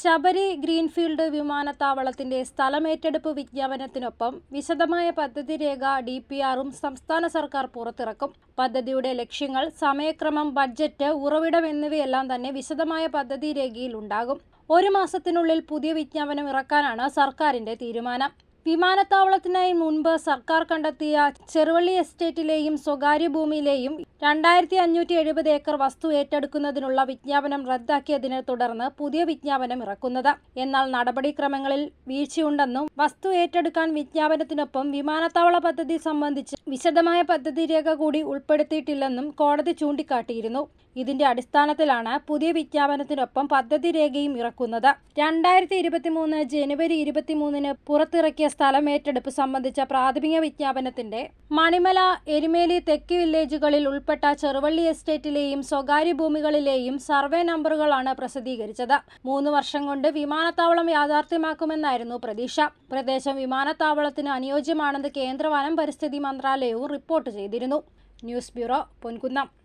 Sabari greenfield വിമാനത്താവളത്തിന്റെ സ്ഥലമേറ്റെടുപ്പ് വിജ്ഞാപനത്തിനൊപ്പം വിശദമായ പദ്ധതി രേഖ ഡി പി ആറും സംസ്ഥാന സർക്കാർ പുറത്തിറക്കും. പദ്ധതിയുടെ ലക്ഷ്യങ്ങൾ സമയക്രമം ബഡ്ജറ്റ് ഉറവിടം എന്നിവയെല്ലാം തന്നെ വിശദമായ പദ്ധതി രേഖയിൽ ഉണ്ടാകും. ഒരു മാസത്തിനുള്ളിൽ പുതിയ വിജ്ഞാപനം ഇറക്കാനാണ് സർക്കാരിന്റെ തീരുമാനം. വിമാനത്താവളത്തിനായി മുൻപ് സർക്കാർ കണ്ടെത്തിയ ചെറുവള്ളി എസ്റ്റേറ്റിലെയും സ്വകാര്യ ഭൂമിയിലെയും രണ്ടായിരത്തി അഞ്ഞൂറ്റി എഴുപത് ഏക്കർ വസ്തു ഏറ്റെടുക്കുന്നതിനുള്ള വിജ്ഞാപനം റദ്ദാക്കിയതിനെ തുടർന്ന് പുതിയ വിജ്ഞാപനം ഇറക്കുന്നത്. എന്നാൽ നടപടിക്രമങ്ങളിൽ വീഴ്ചയുണ്ടെന്നും വസ്തു ഏറ്റെടുക്കാൻ വിജ്ഞാപനത്തിനൊപ്പം വിമാനത്താവള പദ്ധതി സംബന്ധിച്ച് വിശദമായ പദ്ധതി രേഖ കൂടി ഉൾപ്പെടുത്തിയിട്ടില്ലെന്നും കോടതി ചൂണ്ടിക്കാട്ടിയിരുന്നു. ഇതിന്റെ അടിസ്ഥാനത്തിലാണ് പുതിയ വിജ്ഞാപനത്തിനൊപ്പം പദ്ധതി രേഖയും ഇറക്കുന്നത്. രണ്ടായിരത്തി ഇരുപത്തിമൂന്ന് ജനുവരി ഇരുപത്തിമൂന്നിന് പുറത്തിറക്കിയ സ്ഥലം ഏറ്റെടുപ്പ് സംബന്ധിച്ച പ്രാഥമിക വിജ്ഞാപനത്തിന്റെ മണിമല എരുമേലി തെക്ക് വില്ലേജുകളിൽ ഉൾപ്പെട്ട ചെറുവള്ളി എസ്റ്റേറ്റിലെയും സ്വകാര്യ ഭൂമികളിലെയും സർവേ നമ്പറുകളാണ് പ്രസിദ്ധീകരിച്ചത്. മൂന്ന് വർഷം കൊണ്ട് വിമാനത്താവളം യാഥാർത്ഥ്യമാക്കുമെന്നായിരുന്നു പ്രതീക്ഷ. പ്രദേശം വിമാനത്താവളത്തിന് അനുയോജ്യമാണെന്ന് കേന്ദ്ര വനം പരിസ്ഥിതി മന്ത്രാലയവും റിപ്പോർട്ട് ചെയ്തിരുന്നു. News bureau Ponkunnam.